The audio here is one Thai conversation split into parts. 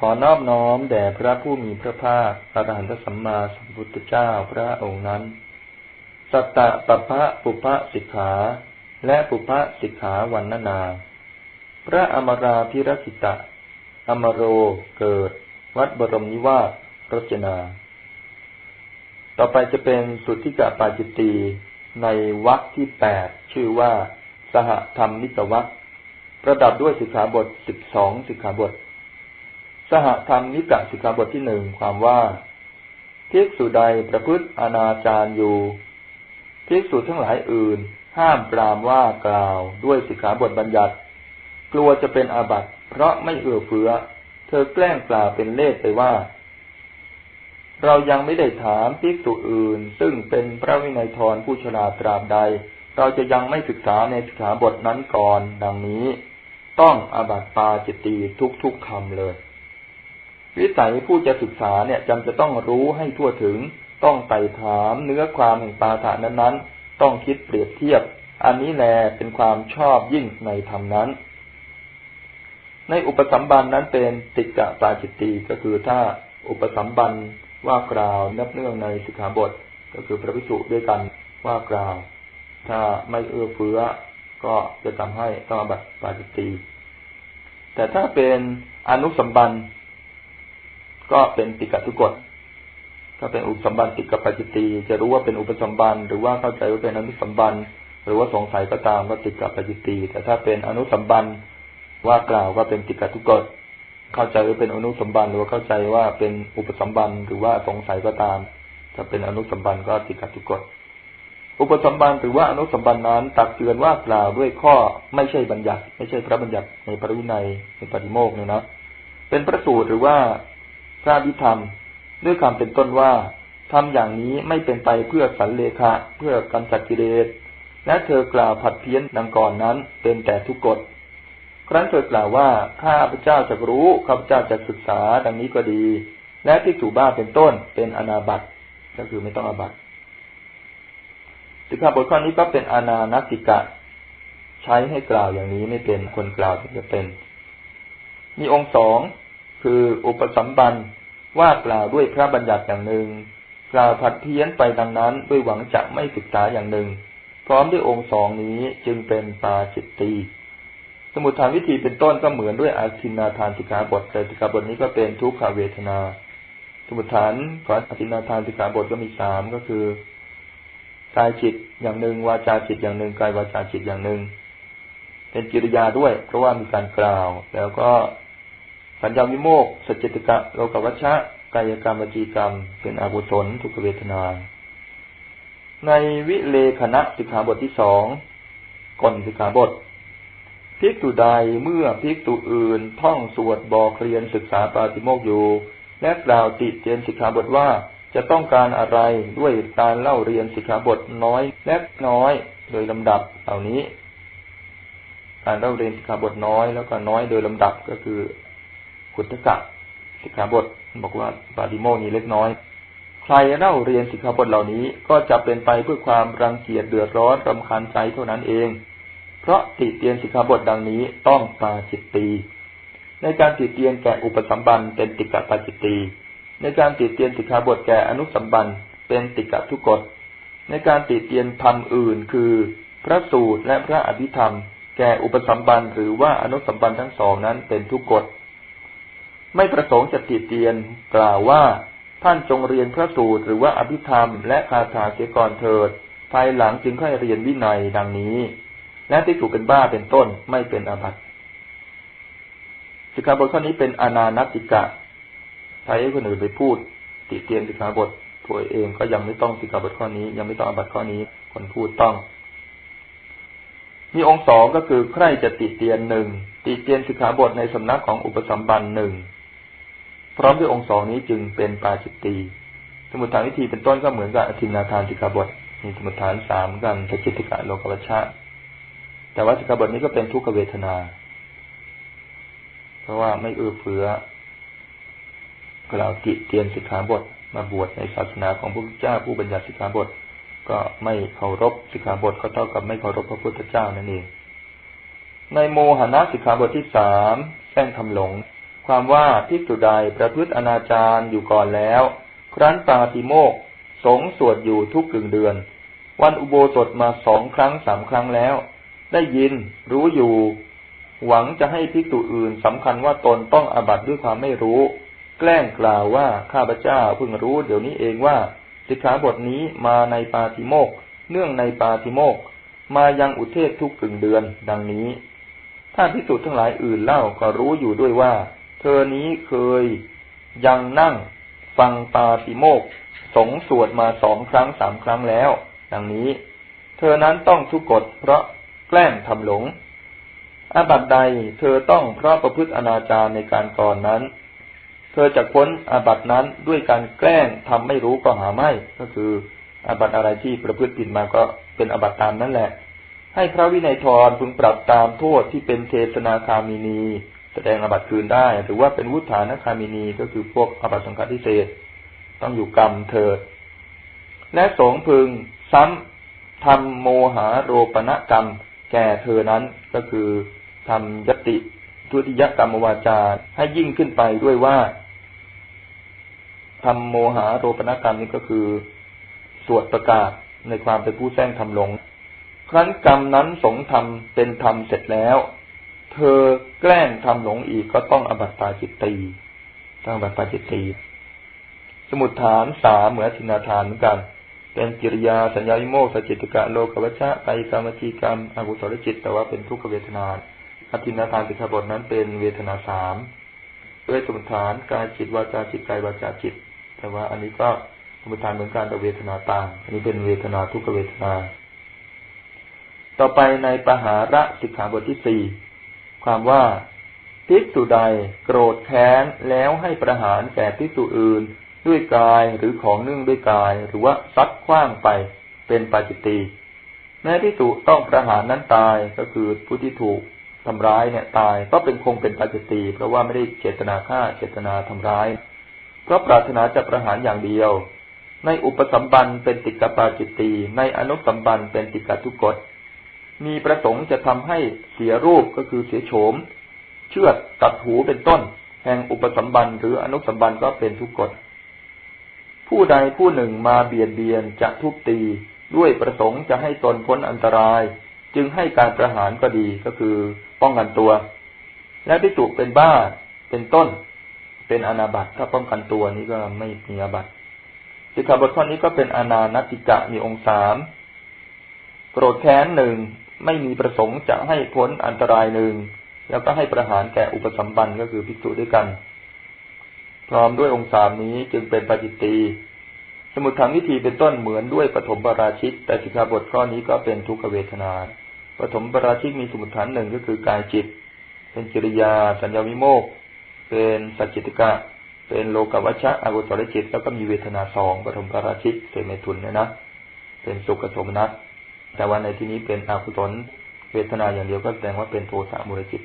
ขอนอบน้อมแด่พระผู้มีพระภาคพระอรหันตสัมมาสัมพุทธเจ้าพระองค์นั้น สัตตะปะพะปุพะสิกขา และปุพะสิกขาวันนานา พระอมราพิรกิตะ อมโรเกิด วัดบรมนิวาสรจนา ต่อไปจะเป็นสุทธิกะปาจิตตีในวรรคที่แปดชื่อว่า สหธรรมนิกวรรคประดับด้วยสิกขาบทสิบสองสิกขาบท สหธรรมนิกะสิกขาบทที่หนึ่งความว่าภิกษุใดประพฤติอนาจารอยู่ภิกษุทั้งหลายอื่น ห้ามปรามว่ากล่าวด้วยสิกขาบทบัญญัติ กลัวจะเป็นอาบัติ เพราะไม่เอื้อเฟื้อ เธอแกล้งกล่าวเป็นเลขไปว่า เรายังไม่ได้ถามภิกษุอื่น ซึ่งเป็นพระวินัยทรผู้ฉลาตราบใด เราจะยังไม่ศึกษาในสิกขาบทนั้นก่อน ดังนี้ ต้องอาบัติปาจิตตีทุกๆคำเลย วิสัยผู้จะศึกษาเนี่ยจำจะต้องรู้ให้ทั่วถึง ต้องไต่ถามเนื้อความแห่งปาฐานนั้นๆ ต้องคิดเปรียบเทียบ อันนี้แลเป็นความชอบยิ่งในธรรมนั้น ในอุปสัมบันนั้นเป็นติกะปาจิตตีก็คือถ้าอุปสัมบันว่ากล่าวนับเนื่องในสิกขาบท ก็คือพระภิกษุด้วยกันว่ากล่าว ถ้าไม่เอื้อเฟื้อก็จะทำให้ต้องบัตปาจิตตีแต่ถ้าเป็นอนุสัมบัน ก็เป็นติกะทุกฎถ้าเป็นอุปสมบันติกะปัจจิตีจะรู้ว่าเป็นอุปสมบันหรือว่าเข้าใจว่าเป็นอนุสมบันหรือว่าสงสัยก็ตามก็ติกะปัจจิตีแต่ถ้าเป็นอนุสมบันว่ากล่าวว่าเป็นติกะทุกฎเข้าใจว่าเป็นอนุสมบันหรือว่าเข้าใจว่าเป็นอุปสมบันหรือว่าสงสัยก็ตามถ้าเป็นอนุสมบันก็ติกะทุกฎอุปสมบันหรือว่าอนุสมบันนั้นตักเตือนว่ากล่าวด้วยข้อไม่ใช่บัญญัติ ไม่ใช่พระบัญญัติในพระวินัยในปฏิโมกเนี่ยนะเป็นพระสูตรหรือว่า พระวิธรรม ด้วยคำเป็นต้นว่าทำอย่างนี้ไม่เป็นไปเพื่อสันเลขะเพื่อกำจัดกิเลสและเธอกล่าวผัดเพี้ยนดังก่อนนั้นเป็นแต่ทุกกฎครั้นเธอกล่าวว่าข้าพระเจ้าจะรู้ข้าพเจ้าจะศึกษาดังนี้ก็ดี และที่ถูบ้าเป็นต้นเป็นอนาบัตก็คือไม่ต้องอาบัตสิกขาบทข้อนี้ก็เป็นอนานัติกะ ใช้ให้กล่าวอย่างนี้ไม่เป็นคนกล่าวที่จะเป็น มีองค์สอง คืออุปสัมบันว่ากล่าวด้วยพระบัญญัติอย่างหนึ่ง กล่าวผัดเพี้ยนไปดังนั้นด้วยหวังจะไม่ศึกษาอย่างหนึ่ง พร้อมด้วยองค์สองนี้จึงเป็นปาจิตตีสมุทฐานวิธีเป็นต้นก็เหมือนด้วยอาทินาทานสิกขาบทแต่สิกขาบทนี้ก็เป็นทุกขเวทนา สมุทฐานของอาทินาทานสิกขาบทก็มีสามก็คือกายจิตอย่างหนึ่งวาจาจิตอย่างหนึ่งกายวาจาจิตอย่างหนึ่ง เป็นกิริยาด้วย เพราะว่ามีการกล่าว แล้วก็ สัญญาวิโมกสัจจิกะโลกวัชชะกายกรรมวจีกรรม เป็นอกุศลทุกเวทนา ในวิเลขณะสิกขาบทที่สองก่อนสิกขาบทภิกษุใดเมื่อภิกษุอื่น ท่องสวดบอกเรียนศึกษาปาติโมกอยู่ และกล่าวติเตียนสิกขาบทว่าจะต้องการอะไรด้วยการเล่าเรียนสิกขาบทน้อยและน้อยโดยลำดับเหล่านี้ การเล่าเรียนสิกขาบทน้อยแล้วก็น้อยโดยลำดับก็คือ ขุทกะสิกขาบทบอกว่าปาติโมนี้เล็กน้อย ใครเล่าเรียนสิกขาบทเหล่านี้ก็จะเป็นไปเพื่อความรังเกียจเดือดร้อนรำคาญใจเท่านั้นเอง เพราะติเตียนสิกขาบทดังนี้ต้องปาจิตตีในการติเตียนแก่อุปสัมบันเป็นติกะปาจิตตีในการติเตียนสิกขาบทแก่อนุสัมบันเป็นติกะทุกกฎในการติเตียนธรรมอื่นคือ พระสูตรและพระอภิธรรม แก่อุปสัมบันหรือว่าอนุสัมบันทั้งสองนั้นเป็นทุกกฎ ไม่ประสงค์จะติเตียนกล่าวว่าท่านจงเรียนพระสูตรหรือว่าอภิธรรมและคาถาเสียก่อนเถิด ภายหลังจึงค่อยเรียนวินัยดังนี้ และที่ถูกเป็นบ้าเป็นต้นไม่เป็นอาบัติสิกขาบทข้อนี้เป็นอนานติกะใช้ให้คนอื่นไปพูด ติเตียนสิกขาบทตัวเองก็ยังไม่ต้องสิกขาบทข้อนี้ ยังไม่ต้องอาบัติข้อนี้คนพูดต้อง มีองค์สองก็คือใครจะติเตียนหนึ่งติเตียนสิกขาบทในสำนักของอุปสัมบันหนึ่ง พร้อมด้วยองค์สองนี้จึงเป็นปาจิตตีสมุทฐานวิธีเป็นต้นก็เหมือนกับอธินาทานสิกขาบทมีสมุทฐานสามกันสจิติกะโลกวัชชะ แต่ว่าสิกขาบทนี้ก็เป็นทุกขเวทนา เพราะว่าไม่เอื้อเฟื้อกล่าวติเตียนสิกขาบท มาบวชในศาสนาของพระพุทธเจ้าผู้บัญญัติสิกขาบท ก็ไม่เคารพสิกขาบทก็เท่ากับไม่เคารพพระพุทธเจ้านั่นเองในโมหณะสิกขาบทที่สามแส้งทำหลง ความว่าภิกษุใดประพฤติอนาจารอยู่ก่อนแล้ว ครั้นปาติโมกสงสวดอยู่ทุกกึ่งเดือน วันอุโบสถมาสองครั้งสามครั้งแล้ว ได้ยินรู้อยู่ หวังจะให้ภิกษุอื่นสำคัญว่าตนต้องอาบัตด้วยความไม่รู้ แกล้งกล่าวว่าข้าพเจ้าเพิ่งรู้เดี๋ยวนี้เองว่าสิกขาบทนี้มาในปาติโมกเนื่องในปาติโมกมายังอุเทศทุกกึ่งเดือน ดังนี้ ถ้าพิสูจน์ทั้งหลายอื่นเล่าก็รู้อยู่ด้วยว่า ธอนี้เคยยังนั่งฟังปาติโมกสงสวดมาสองครั้งสามครั้งแล้ว ดังนี้ เธอนั้นต้องทุกกฎเพราะแกล้งทำหลงอาบัตใดเธอต้องเพราะประพฤติอนาจารในการก่อนนั้น เธอจะพ้นอาบัตนั้นด้วยการแกล้งทำไม่รู้ก็หาไม่ ก็คืออาบัตอะไรที่ประพฤติผิดมาก็เป็นอาบัตตามนั่นแหละ ให้พระวินัยทรพึงปรับตามโทษที่เป็นเทศนาคามินี แสดงอบัตคืนได้หรือว่าเป็นวุฒานคามินีก็คือพวกอบัตสังฆทิเศษต้องอยู่กรรมเถิด และสงพึงซ้ำทำโมหาโรปณกรรม แก่เธอนั้นก็คือทำยติทุติยกรรมวาจาให้ยิ่งขึ้นไปด้วยว่าทำโมหาโรปณกรรมนี้ก็คือ สวดประกาศในความเป็นผู้แซงทำหลง ครั้นกรรมนั้นสงทำเป็นธรรมเสร็จแล้ว เธอแกล้งทำหลงอีกก็ต้องอบัตตาจิตตีต้องอบัตตาจิตตีสมุดฐานสามเหมือนสินาทานเหมือนกัน เป็นกิริยาสัญญาวิโมกสจิตกะโลกวัชชะไกกรรมจีกรรมอกุศลจิต แต่ว่าเป็นทุกขเวทนาอธินาทานสิกขาบทนั้นเป็นเวทนาสามด้วยสมุดฐานกายจิตวาจาจิตกายวาจาจิต แต่ว่าอันนี้ก็สมุดฐานเหมือนกันแต่เวทนาต่าง อันนี้เป็นเวทนาทุกขเวทนา ต่อไปในปหาระสิกขาบทที่สี่ ความว่าภิกษุใดโกรธแค้นแล้วให้ประหารแก่ภิกษุอื่น ด้วยกายหรือของนึ่งด้วยกายหรือว่าซัดคว้างไปเป็นปาจิตตีแม้ที่สุต้องประหารนั้นตายก็คือผู้ที่ถูกทำร้ายเนี่ยตายก็เป็นคงเป็นปาจิตตีเพราะว่าไม่ได้เจตนาฆ่าเจตนาทำร้าย เพราะปรารถนาจะประหารอย่างเดียว ในอุปสัมบันเป็นติกปาจิตตีในอนุสัมบันเป็นติกทุกกฎ มีประสงค์จะทำให้เสียรูปก็คือเสียโฉม เชือดตัดหูเป็นต้น แห่งอุปสัมบันหรืออนุสัมบันก็เป็นทุกกฎ ผู้ใดผู้หนึ่งมาเบียดเบียนจะทุบตีด้วยประสงค์จะให้ตนพ้นอันตราย จึงให้การประหารก็ดีก็คือป้องกันตัว และพิจุเป็นบ้าเป็นต้น เป็นอนาบัตถ้าป้องกันตัวนี้ก็ไม่มีอาบัตสิกขาบทข้อนี้ก็เป็นอนานติกะมีองค์สามโกรธแค้นหนึ่ง ไม่มีประสงค์จะให้พ้นอันตรายหนึ่ง แล้วก็ให้ประหารแก่อุปสัมบันก็คือพิจุด้วยกัน พร้อมด้วยองค์สามนี้จึงเป็นปฏิตีสมุทฐานวิธีเป็นต้นเหมือนด้วยปฐมปราชิกแต่สิกขาบทข้อนี้ก็เป็นทุกขเวทนาปฐมปราชิกมีสมุทฐานหนึ่งก็คือกายจิต เป็นกิริยา สัญญาวิโมกเป็นสัจจิตกะ เป็นโลกวัชชะอกุศลจิต แล้วก็มีเวทนาสองปฐมปราชิกเสมทุนเนี่ยนะ เป็นสุขสมนัต แต่ว่าในที่นี้เป็นอกุศลเวทนาอย่างเดียวก็แสดงว่าเป็นโทสะมูลจิต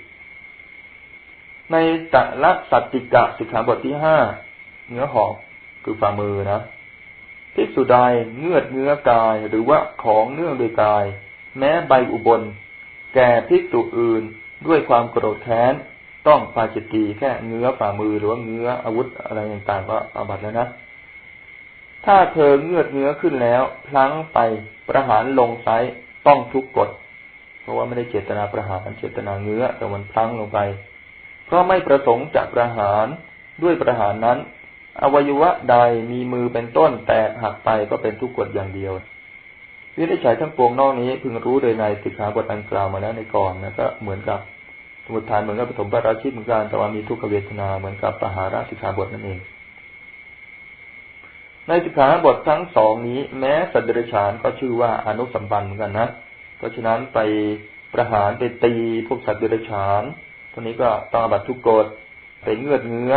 ในตะละสัตติกะสิกขาบทที่ห้าเนื้อหอกคือฝ่ามือนะภิกษุใดเงือดเนื้อกายหรือว่าของเนื่องโดยกาย แม้ใบอุบล แก่ภิกษุอื่นด้วยความโกรธแค้น ต้องปาจิตตีแค่เงื้อฝ่ามือหรือว่าเงื้ออาวุธอะไรต่างๆก็อาบัตแล้วนะ ถ้าเธอเงือดเนื้อขึ้นแล้ว พลั้งไปประหารลงไซต้องทุกกฎ เพราะว่าไม่ได้เจตนาประหารเจตนาเงื้อแต่มันพลั้งลงไป เพราะไม่ประสงค์จะประหารด้วยประหารนั้น อวัยวะใดมีมือเป็นต้นแตกหักไปก็เป็นทุกข์กฎอย่างเดียววินิจฉัยทั้งปวงนอกนี้พึงรู้โดยในสิกขาบทอันกล่าวมาแล้วในก่อนนะก็เหมือนกับสมุทฐานเหมือนกับปฐมปราชิตเหมือนกันแต่ว่ามีทุกขเวทนาเหมือนกับปหาราสิกขาบทนั่นเอง ในสิกขาบททั้งสองนี้ แม้สัตว์เดรัจฉานก็ชื่อว่าอนุสัมบันธ์เหมือนกันนะ เพราะฉะนั้นไปประหารไปตีพวกสัตว์เดรัจฉานตัวนี้ก็ต้องบัตทุกกฎไปเงือดเงื้อ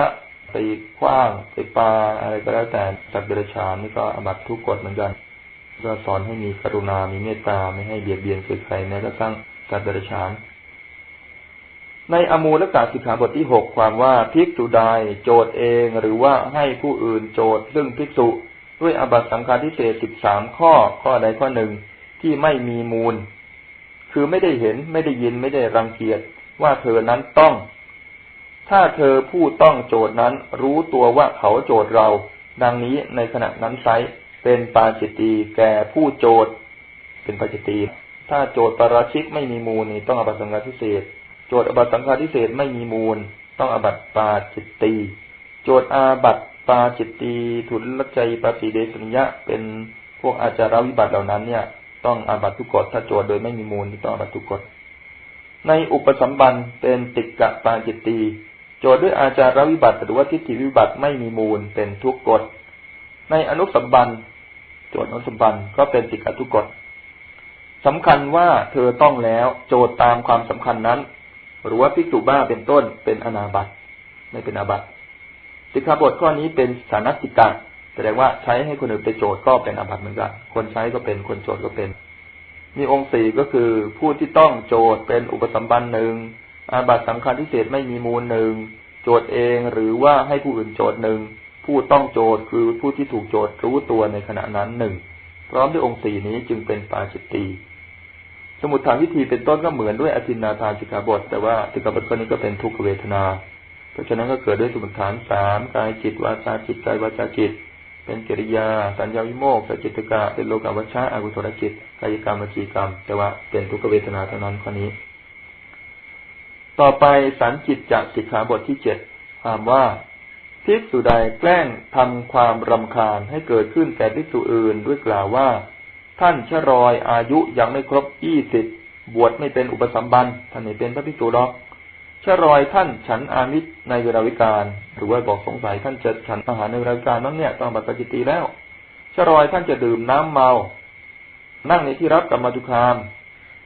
ไปคว้างไปปลาอะไรก็แล้วแต่สัตว์เดรัจฉานนี่ก็อบัตทุกกฎเหมือนกันก็สอนให้มีกรุณา มีเมตตาไม่ให้เบียดเบียนใครแม้กระทั่งสัตว์เดรัจฉาน ในอมูลกาสิกขาบทที่หกความว่าภิกษุใดโจทย์เองหรือว่าให้ผู้อื่นโจทย์ซึ่งภิกษุด้วยอบัตสังฆาทิเศษสิบสามข้อข้อใดข้อหนึ่งที่ไม่มีมูล คือไม่ได้เห็นไม่ได้ยินไม่ได้รังเกียจว่าเธอนั้นต้อง ถ้าเธอผู้ต้องโจทย์นั้นรู้ตัวว่าเขาโจทย์เรา ดังนี้ในขณะนั้นไซเป็นปาจิตตีแก่ผู้โจทย์เป็นปาจิตตีถ้าโจทย์ปราชิกไม่มีมูลนี่ต้องอบัตสังฆาทิเศษ จทย์อบัตสังฆาทิเศษไม่มีมูล ต้องอบัตปาจิตตีโจทย์อาบัตปาจิตตีทุลใจปาสีเดสัญญะเป็นพวกอาจารวิบัติเหล่านั้นเนี่ย ต้องอาบัตทุกกฎถ้าโจทย์โดยไม่มีมูลต้องอาบัตทุกกฎในอุปสัมบันเป็นติกะปาจิตตีโจทย์ด้วยอาจารวิบัติหรือว่าทิฏฐิวิบัติไม่มีมูลเป็นทุกกฎในอนุสัมบันโจทย์อนุสัมบันก็เป็นติกะทุกกฎสำคัญว่าเธอต้องแล้วโจทย์ตามความสำคัญนั้น หรือว่าพิจุบ้าเป็นต้นเป็นอนาบัตไม่เป็นอาบัตสิกขาบทข้อนี้เป็นสานัติกะแสดงว่าใช้ให้คนอื่นไปโจทย์ก็เป็นอาบัตเหมือนกัน คนใช้ก็เป็นคนโจทย์ก็เป็น มีองค์สี่ก็คือผู้ที่ต้องโจทย์เป็นอุปสัมบันหนึ่งอาบัตสำคัญที่เศษไม่มีมูลหนึ่งโจทย์เองหรือว่าให้ผู้อื่นโจทย์หนึ่งผู้ต้องโจทย์คือผู้ที่ถูกโจทย์รู้ตัวในขณะนั้นหนึ่งพร้อมด้วยองค์สี่นี้จึงเป็นปาจิตตี มุดฐานวิธีเป็นต้นก็เหมือนด้วยอธินาทานสิกขาบท แต่ว่าสิกขาบทข้อนี้ก็เป็นทุกขเวทนา เพราะฉะนั้นก็เกิดด้วยสมุดฐานสามกายจิตวาจาจิตกายวาจาจิต เป็นกิริยา สัญญาวิโมกขจิตกะเป็นโลกาวัชชะอกุศลจิตกายกรรมวจีกรรม แต่ว่าเป็นทุกขเวทนาเท่านั้นข้อนี้ ต่อไปสันจิตจากสิกขาบทที่เจ็ดถามว่าภิกษุใดแกล้งทำความรำคาญให้เกิดขึ้นแก่ภิกษุอื่นด้วยกล่าวว่า ท่านชรอยอายุยังไม่ครบยี่สิบบวชไม่เป็นอุปสัมบันท่านไม่เป็นพระภิกษุหรอกชรอยท่านฉันอามิตรในเวลาวิการ หรือว่าบอกสงสัยท่านจะฉันอาหารในเวลาวิการนั้นเนี่ยต้องบัตรจิตีแล้วชรอยท่านจะดื่มน้ำเมา นั่งในที่รับกรรมทุคาม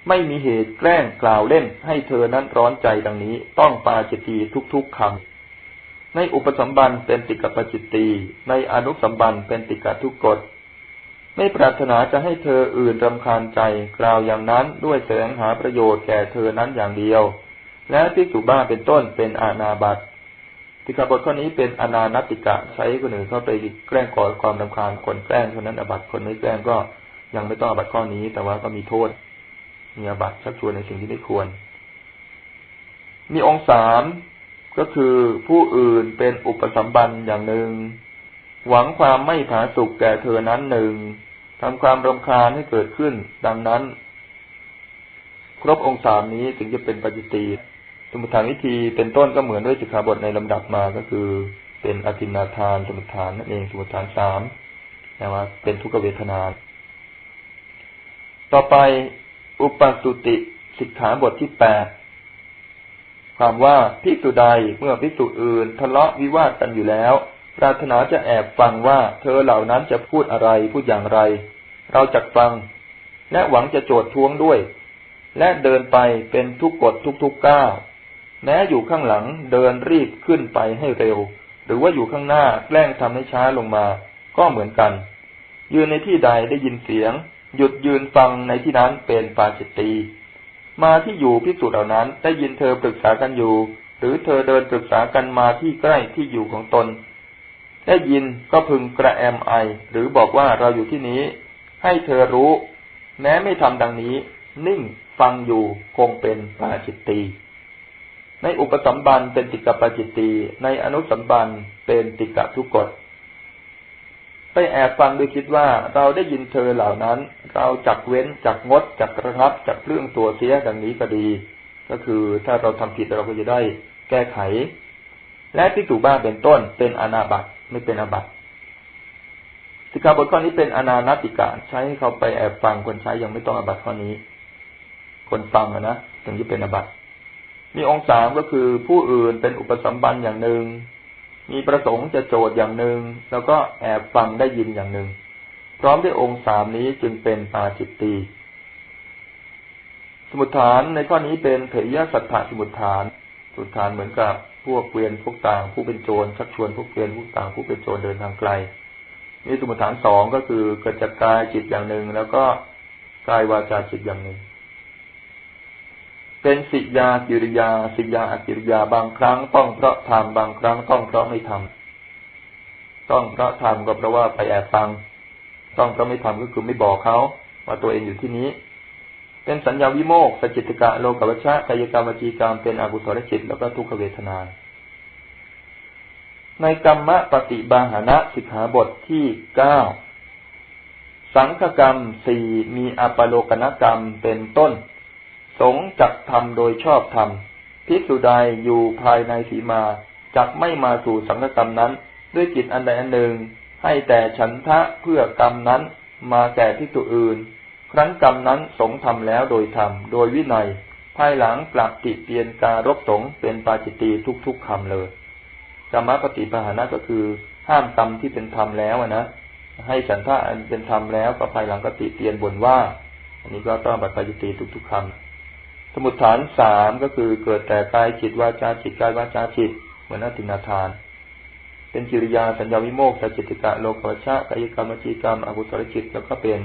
ไม่มีเหตุแกล้งกล่าวเล่น ให้เธอนั้นร้อนใจดังนี้ ต้องปาจิตีทุกๆคำในอุปสัมบันเป็นติกปจิตตีในอนุสัมบันเป็นติกะทุกกฎ ไม่ปรารถนาจะให้เธออื่นรำคาญใจกล่าวอย่างนั้นด้วยแสวงหาประโยชน์แก่เธอนั้นอย่างเดียว และพิสุบ้าเป็นต้นเป็นอาณาบัตติกาบทข้อนี้เป็นอนานติกะใช้คนอื่นเข้าไปแกล้งก่อความรำคาญคนแกล้งคนนั้นอบัตคนไม่แกล้งก็ยังไม่ต้องอบัตข้อนี้ แต่ว่าก็มีโทษมีอบัตชักชวนในสิ่งที่ไม่ควร มีองค์สามก็คือผู้อื่นเป็นอุปสัมบันอย่างหนึ่ง หวังความไม่ผาสุกแก่เธอนั้นหนึ่ง ทำความรำคาญให้เกิดขึ้น ดังนั้น ครบองค์สามนี้ถึงจะเป็นปัจจิตีสมุทฐานวิธีเป็นต้นก็เหมือนด้วยสิกขาบทในลำดับมาก็คือ เป็นอธินาทานสมุทฐานนั่นเองสมุทฐานสามนะว่าเป็นทุกขเวทนา ต่อไปอุปสุติสิกขาบทที่แปดความว่าภิกษุใดเมื่อภิกษุอื่น ทะเลาะวิวาทกันอยู่แล้ว ปรารถนาจะแอบฟังว่าเธอเหล่านั้นจะพูดอะไรพูดอย่างไร เราจักฟัง และหวังจะโจทย์ท้วงด้วย และเดินไปเป็นทุกกฎทุกๆก้าวแม้อยู่ข้างหลังเดินรีบขึ้นไปให้เร็ว หรือว่าอยู่ข้างหน้าแกล้งทำให้ช้าลงมา ก็เหมือนกัน ยืนในที่ใดได้ยินเสียง หยุดยืนฟังในที่นั้นเป็นปาจิตตีมาที่อยู่พิสูจน์เหล่านั้นได้ยินเธอปรึกษากันอยู่ หรือเธอเดินปรึกษากันมาที่ใกล้ที่อยู่ของตน ได้ยินก็พึงกระแอมไอ หรือบอกว่าเราอยู่ที่นี้ ให้เธอรู้ แม้ไม่ทำดังนี้ นิ่งฟังอยู่คงเป็นปาจิตตีในอุปสัมบันเป็นติกะปาจิตตีในอนุสัมบันเป็นติกะทุกกฎไปแอบฟังโดยคิดว่าเราได้ยินเธอเหล่านั้น เราจักเว้นจักงดจักระทับจักเรื่องตัวเสียดังนี้ก็ดี ก็คือถ้าเราทำผิดเราก็จะได้แก้ไข และที่ถูกบ้าเป็นต้นเป็นอนาบัต ไม่เป็นอบัตสิกขาบทข้อนี้เป็นอนานติกาใช้ให้เขาไปแอบฟังคนใช้ยังไม่ต้องอบัติข้อนี้ คนฟังนะถึงจะเป็นอบัติมีองค์สามก็คือผู้อื่นเป็นอุปสัมบันอย่างหนึ่ง มีประสงค์จะโจทย์อย่างหนึ่ง แล้วก็แอบฟังได้ยินอย่างหนึ่ง พร้อมด้วยองค์สามนี้จึงเป็นปาจิตตีสมุทฐานในข้อนี้เป็นเถรยสัทธาสมุทฐาน สมุทฐานเหมือนกับ วกเกวียนพวกต่าง ผู้เป็นโจรชักชวนพวกเกวียนพวกต่าง ผู้เป็นโจรเดินทางไกลมีสมุทฐานสองก็คือเกิดจากกายจิตอย่างหนึ่ง แล้วก็กายวาจาจิตอย่างหนึ่ง เป็นสิยากิริยา สิยาอกิริยาบางครั้งต้องเพราะทำบางครั้งต้องเพราะไม่ทำต้องเพราะทำก็เพราะว่าไปแอบฟัง ต้องเพราะไม่ทำก็คือไม่บอกเขาว่าตัวเองอยู่ที่นี้ เป็นสัญญาวิโมกสจิตกะโลกวัชชะกายกรรมวจีกรรมเป็นอกุศลจิตแล้วก็ทุกขเวทนา ในกรรมปฏิบาหานะสิกขาบทที่เก้าสังฆกรรมสี่มีอปโลกนกรรมเป็นต้น สงจักทำโดยชอบธรรมภิกษุใดอยู่ภายในสีมาจักไม่มาสู่สังฆกรรมนั้น ด้วยกิจอันใดอันหนึ่ง ให้แต่ฉันทะเพื่อกรรมนั้นมาแก่ภิกษุอื่น ครั้นกรรมนั้นสงทำแล้วโดยธรรมโดยวินัย ภายหลังกลับติเตียนการบสงเป็นปาจิตตีทุกๆคำเลยกรรมปฏิปหานะก็คือ ห้ามกรรมที่เป็นธรรมแล้วนะให้ฉันทะอันเป็นธรรมแล้วก็ภายหลังก็ติเตียนบ่นว่า อันนี้ก็ต้องบัตรปาจิตตีทุกๆคำสมุดฐานสามก็คือเกิดแต่กายจิตวาจาจิตกายวาจาจิต เหมือนอตินาทานเป็นกิริยาสัญญาวิโมกขจิตติกะโลกวัชะกายกรรมจีกรรมอกุศลจิตแล้วก็เป็น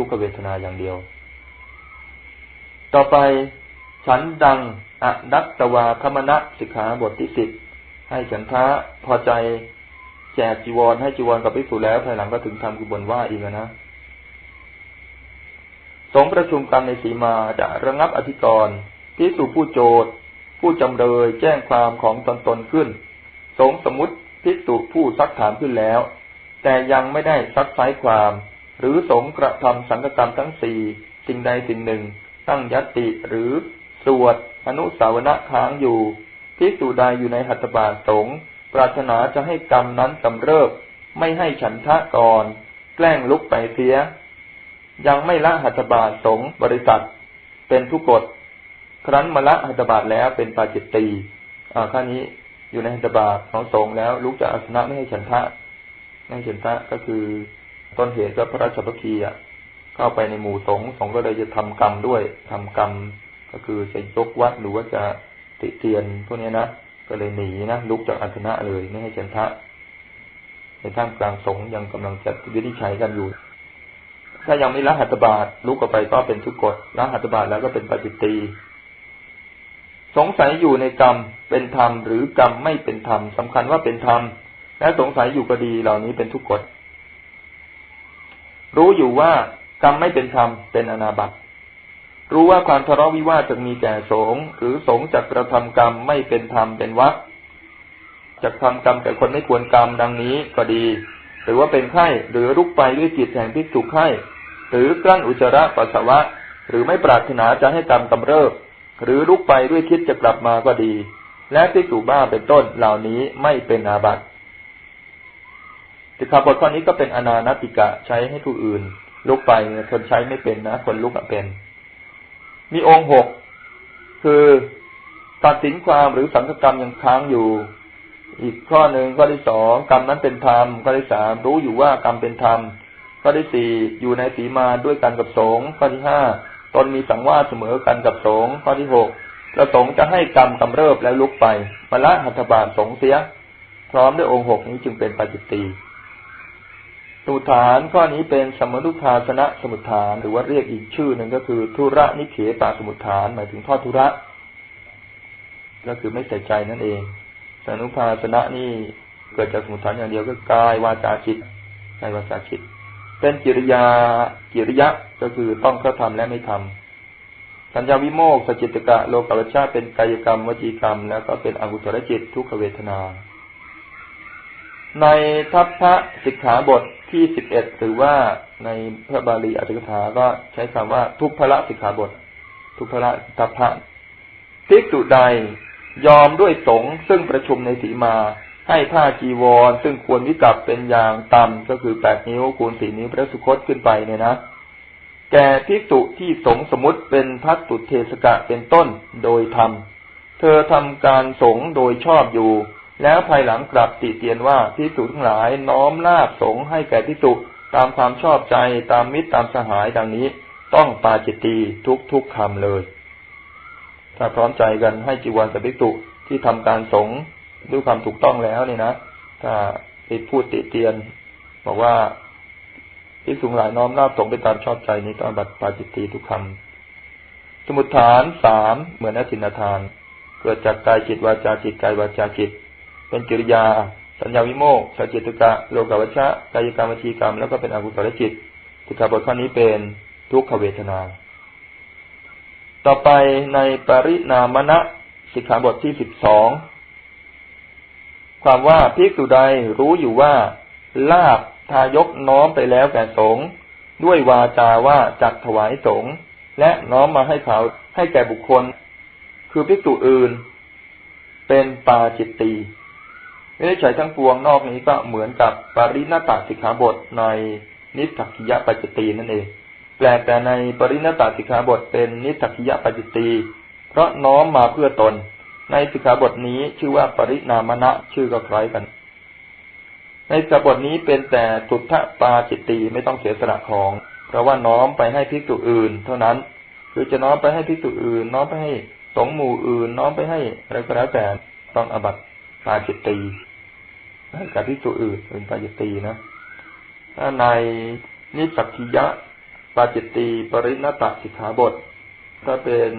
ทุกขเวทนาอย่างเดียว ต่อไปฉันดังอดัตตวาคมณะสิกขาบทที่สิบให้ฉันทะพอใจแจกจีวรให้จีวรกับพิสูแล้วภายหลังก็ถึงทำกุบนว่าอีกนะสงประชุมกันในสีมาจะระงับอธิกรณ์พิสูผู้โจทย์ผู้จำเลยแจ้งความของตนตนขึ้น สงสมุติพิสูผู้ซักถามขึ้นแล้ว แต่ยังไม่ได้ซักไซความ หรือสงกระทำสังกกรรมทั้งสี่สิ่งใดสิ่งหนึ่ง ตั้งยติหรือสวดอนุสาวนะค้างอยู่พิสูจใดอยู่ในหัตถบาสงปรารถนาจะให้กรรมนั้นกำเริบไม่ให้ฉันทะก่อน แกล้งลุกไปเสีย ยังไม่ละหัตถบาสงบริษัท เป็นทุกกฎครั้นมาละหัตถบาแล้วเป็นปาจิตตีอ่าข้านี้อยู่ในหัตถบาของสงแล้วลุกจากอาสนะไม่ให้ฉันทะไม่ให้ฉันทะก็คือ ต้นเหตุก็พระราชบัคีอะเข้าไปในหมู่สงสงก็เลยจะทำกรรมด้วยทำกรรมก็คือจะยกวัดหรือว่าจะติเตียนพวกนี้นะก็เลยหนีนะลุกจากอาสนะเลยไม่ให้ฉันทะในท่ามกลางสงยังกำลังจัดวิธีใช้กันอยู่ ถ้ายังไม่ละหัตถบาทลุกออกไปก็เป็นทุกกฎละหัตถบาทแล้วก็เป็นปฏิตีสงสัยอยู่ในกรรมเป็นธรรมหรือกรรมไม่เป็นธรรมสำคัญว่าเป็นธรรมและสงสัยอยู่ก็ดีเหล่านี้เป็นทุกกฎ รู้อยู่ว่ากรรมไม่เป็นธรรมเป็นอนาบัติ รู้ว่าความทะเลาะวิวาทจะมีแก่สงหรือสงจะกกระทำกรรมไม่เป็นธรรมเป็นวัดจะทำกรรมแต่คนไม่ควรกรรมดังนี้ก็ดี หรือว่าเป็นไข้หรือรุกไปด้วยจิตแห่งพิจุไข้หรือกลั้นอุจจาระปัสสาวะ หรือไม่ปรารถนาจะให้กรรมกำเริบหรือลุกไปด้วยคิดจะกลับมาก็ดี และพิจูบ้าเป็นต้นเหล่านี้ไม่เป็นอาบัติ สิกขาบทข้อนี้ก็เป็นอนานติกะใช้ให้ผู้อื่น ลุกไปคนใช้ไม่เป็นนะคนลุกเป็น มีองค์หกคือตัดสินความหรือสังฆกรรมยังค้างอยู่ อีกข้อหนึ่งข้อที่สองกรรมนั้นเป็นธรรมข้อที่สามรู้อยู่ว่ากรรมเป็นธรรมข้อที่สี่อยู่ในสีมาด้วยกันกับสงข้อที่ห้าตนมีสังวาสเสมอกันกับสงข้อที่หกประสงค์จะให้กรรมกำเริบแล้วลุกไปมาละหัตถบาลสงเสีย พร้อมด้วยองค์หกนี้จึงเป็นปัจจิตี สมุทฐานข้อนี้เป็นสมนุภาสนะสมุทฐาน หรือว่าเรียกอีกชื่อหนึ่งก็คือทุระนิเขปาสมุทฐาน หมายถึงทอดทุระ ก็คือไม่ใส่ใจนั่นเองสมุภาสนะนี่เกิดจากสมุทฐานอย่างเดียวก็กายวาจาจิตกายวาจาจิต เป็นกิริยากิริยะก็คือต้องกระทำและไม่ทำสัญญาวิโมกสจิตกะโลกวัชชาเป็นกายกรรมวจีกรรม แล้วก็เป็นอกุศลจิตทุกขเวทนา ในทัพพระสิกขาบท ที่สิบเอ็ดหรือว่าในพระบาลีอัตถกถาก็ใช้คำว่าทุกพระสิกขาบท ทุกพระทัพพะทิกตุใดยอมด้วยสงซึ่งประชุมในสีมา ให้ผ้าจีวร ซึ่งควรวิกับเป็นอย่างต่ำก็คือแปดนิ้วคูณสี่นิ้วพระสุคตขึ้นไปเนี่ยนะแก่พิสุที่สงสมุติเป็นพัตตุเทสกะเป็นต้นโดยธรรม เธอทำการสงโดยชอบอยู่ แล้วภายหลังกลับติเตียนว่าพิสุทั้งหลายน้อมลาบสงให้แก่พิสุตามความชอบใจตามมิตรตามสหายดังนี้ ต้องปาจิตตีทุกทุกคำเลย ถ้าพร้อมใจกันให้จีวรกับพิสุที่ทำการสงด้วยความถูกต้องแล้วนี่นะถ้าไปพูดติเตียน บอกว่าที่สูงหลายน้อมราบสงไปตามชอบใจนี้ต้องบัตรปาจิตตีทุกคำสมุทฐานสามเหมือนอธินทาน เกิดจากกายจิตวาจาจิตกายวาจาจิต เป็นกิริยา สัญญาวิโมกสัจจิตุกะโลกวัชชะกายกรรมวจีกรรม แล้วก็เป็นอกุศลจิตสิกขาบทข้อนี้เป็นทุกขเวทนา ต่อไปในปรินามณะสิกขาบทที่สิบสองความว่าภิกษุใดรู้อยู่ว่า ลาบทายกน้อมไปแล้วแก่สงฆ์ด้วยวาจาว่าจักถวายสงฆ์และน้อมมาให้เขาให้แก่บุคคล คือภิกษุอื่น เป็นปาจิตตี ไม่ได้ใช้ทั้งปวงนอกนี้ก็เหมือนกับปริณตาสิกขาบทในนิสักิยปัจจตีนั่นเอง แปลแต่ในปริณตาสิกขาบทเป็นนิสักิยปัจจตีเพราะน้อมมาเพื่อตน ในสิกขาบทนี้ชื่อว่าปรินามณะชื่อก็คล้ายกัน ในสิกขาบทนี้เป็นแต่สุทธปาจิตตีไม่ต้องเสียสละของ เพราะว่าน้อมไปให้ภิกษุอื่น เท่านั้น คือจะน้อมไปให้ภิกษุอื่น น้อมไปให้สงหมู่อื่น น้อมไปให้อะไรก็แล้วแต่ต้องอบัตปาจิตตี ให้กับภิกษุอื่นเป็นปาจิตตีนะ ถ้าในนิสักิยะปาจิตตีปริณตสิกขาบท ถ้าเป็น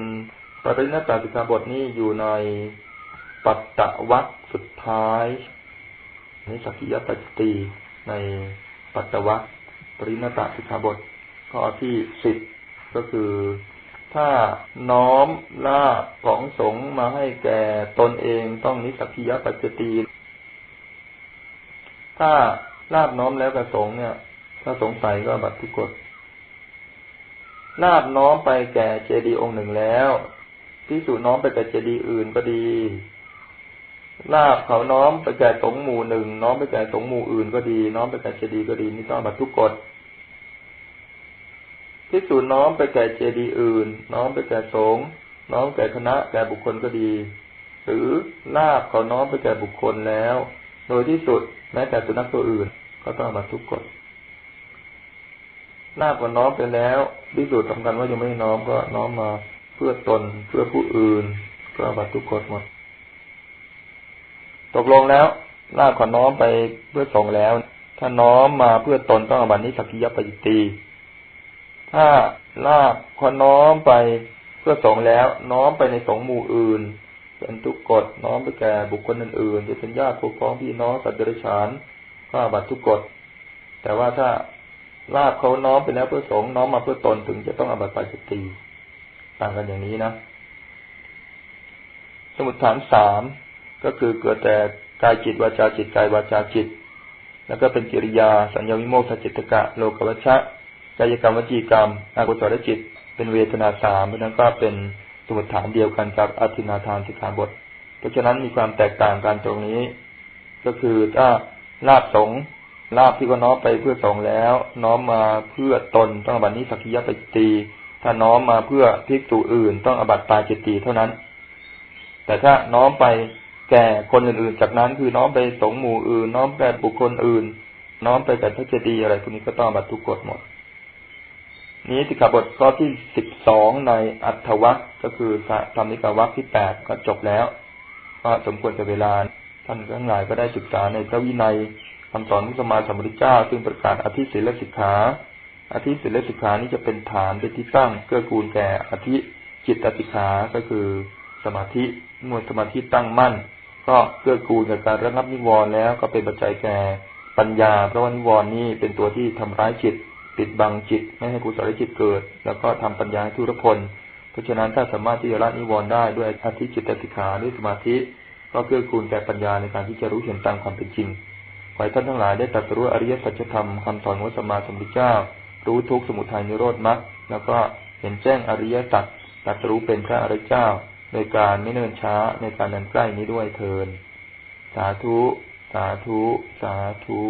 ปริณตสิกขาบทนี้อยู่ในปัตตวัคสุดท้ายนิสักิยะปาจิตตีในปัตตวัคปริณตสิกขาบทข้อที่สิบก็คือ ถ้าน้อมลาของสงมาให้แก่ตนเองต้องนิสักิยะปัจจตี ถ้าลาบน้อมแล้วกระสงเนี่ย ถ้าสงสัยก็บัตรทุกกฎลาบน้อมไปแก่เจดีย์องค์หนึ่งแล้วที่สุน้อมไปแก่เจดีย์อื่นก็ดี ลาบเขาน้อมไปแก่สงหมู่หนึ่งน้อมไปแก่สงหมู่อื่นก็ดี น้อมไปแก่เจดีย์ก็ดีนี่ต้องบัตรทุกกฎที่สุน้อมไปแก่เจดีย์อื่น น้อมไปแก่สงน้อมแก่คณะแก่บุคคลก็ดี หรือลาบเขาน้อมไปแก่บุคคลแล้ว โดยที่สุดแม้แต่สุนัขตัวอื่น ก็ต้องบัตรทุกกฎหน้าก็น้อมไปแล้วพิสูจน์สำคัญว่ายังไม่น้อมก็น้อมมาเพื่อตนเพื่อผู้อื่น ก็บัตรทุกกฎหมด ตกลงแล้วลาบขอน้อมไปเพื่อส่งแล้ว ถ้าน้อมมาเพื่อตนต้องอบัตินิสักิยปจิตีถ้าลาบขอน้อมไปเพื่อส่งแล้ว น้อมไปในสงหมู่อื่น เป็นทุกกฎน้อมไปแก่บุคคลอื่นๆจะเป็นญาติผู้พ้องพี่น้องสัตว์เดรัจฉานก็บัตรทุกกฎแต่ว่าถ้าลาบเขาน้อมไปแล้วเพื่อสงน้อมมาเพื่อตนถึงจะต้องอบัติปาจิตตีต่างกันอย่างนี้นะ สมุดฐานสามก็คือเกิดแต่กายจิตวาจาจิตกายวาจาจิต แล้วก็เป็นกิริยา สัญญาวิโมกขจิตกะ โลกวัชชะกายกรรมวจีกรรมอากุศลจิต เป็นเวทนาสามเพราะนั้นก็เป็น สมุดฐานเดียวกันกับอธินาทานสิกขาบท เพราะฉะนั้นมีความแตกต่างกันตรงนี้ ก็คือถ้าลาบสงลาบที่ก็น้อมไปเพื่อสงแล้ว น้อมมาเพื่อตนต้องอบัตินิสักิยปจิตีถ้าน้อมมาเพื่อพิกตุอื่น ต้องอบัติปาจิตตีเท่านั้น แต่ถ้าน้อมไปแก่คนอื่นๆจากนั้นคือน้อมไปสงหมู่อื่น น้อมไปบุคคลอื่น น้อมไปแต่พระเจดีย์อะไรพวกนี้ก็ต้องบัตรทุกกฎหมด นี้สิกขาบทข้อที่สิบสองในอัตวัคก็คือธรรมิกาวัคที่แปดก็จบแล้วก็สมควรจะเวลา ท่านทั้งหลายก็ได้ศึกษาในพระวินัยคำสอนของสมมาสัมพุทธเจ้า ซึ่งประกาศอธิศีลสิกขาอธิศีลสิกขานี้จะเป็นฐานเป็นที่ตั้งเกื้อกูลแก่อธิจิตตสิกขาก็คือสมาธิมวลสมาธิตั้งมั่น ก็เกื้อกูลกับการระงับนิวรณ์แล้วก็เป็นปัจจัยแก่ปัญญาเพราะว่านิวรณ์นี้เป็นตัวที่ทำร้ายจิต ปิดบังจิตไม่ให้กุศลจิตเกิด แล้วก็ทำปัญญาให้ทุรพล เพราะฉะนั้นถ้าสามารถที่จะละนิวรณ์ได้ด้วยอธิจิตติกขาด้วยสมาธิ ก็เกื้อกูลแก่ปัญญาในการที่จะรู้เห็นตามความเป็นจริงขอให้ท่านทั้งหลายได้ตรัสรู้อริยสัจธรรมคำสอนของสมมาสมุทเจ้า รู้ทุกสมุทัยนิโรธมรรคแล้วก็เห็นแจ้งอริยสัจตรัสรู้เป็นพระอริยเจ้าโดยการไม่เนิ่นช้าในการนั้นใกล้นี้ด้วยเทิน สาธุ สาธุ สาธุ